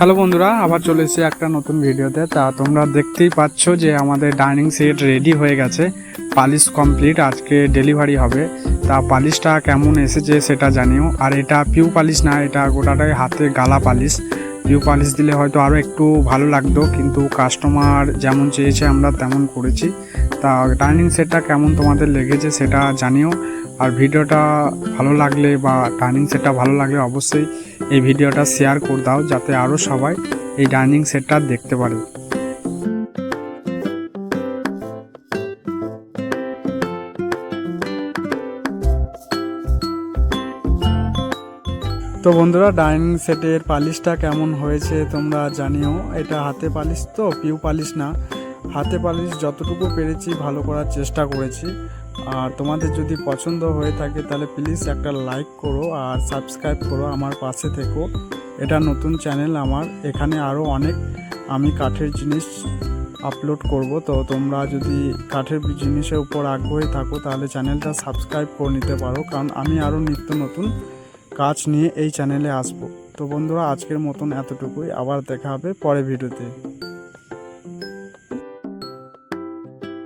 Hello বন্ধুরা, আবার চলে এসেছি একটা নতুন ভিডিওতে। তা তোমরা দেখতেই পাচ্ছ যে আমাদের ডাইনিং সেট রেডি হয়ে গেছে। পালিশ কমপ্লিট আজকে ডেলিভারি হবে। তা পালিশটা কেমন এসেছে সেটা জানিও। আর এটা পিউ পালিশ না, এটা গোটাটাই হাতে গালা পালিশ। পিউ পালিশ দিলে হয়তো আরও একটু ভালো লাগতো, কিন্তু কাস্টমার যেমন চেয়েছে আমরা তেমন করেছি। তা ডাইনিং সেটটা কেমন তোমাদের লেগেছে সেটা জানিও। আর ভিডিওটা ভালো লাগলে বা ডাইনিং সেটটা ভালো লাগলে অবশ্যই এই ভিডিওটা শেয়ার করে দাও যাতে আরও সবাই এই ডাইনিং সেটটা দেখতে পারে। তো বন্ধুরা ডাইনিং সেটের পালিশটা কেমন হয়েছে তোমরা জানিও। এটা হাতে পালিশ তো, পিউ পালিশ না। হাতে পালিশ যতটুকু পেরেছি, ভালো করার চেষ্টা করেছি। আর তোমাদের যদি পছন্দ হয়ে থাকে, তাহলে প্লিজ একটা লাইক করো আর সাবস্ক্রাইব করো আমার পাশে থেকো। এটা নতুন চ্যানেল আমার। এখানে আরও অনেক আমি কাঠের জিনিস আপলোড করব। তো তোমরা যদি কাঠের জিনিসের উপর আগ্রহী থাকো, তাহলে চ্যানেলটা সাবস্ক্রাইব করে নিতে পারো। কারণ আমি আরও নিত্য নতুন কাজ নিয়ে এই চ্যানেলে আসব। তো বন্ধুরা, আজকের মতন এতটুকুই। আবার দেখা হবে পরে ভিডিওতে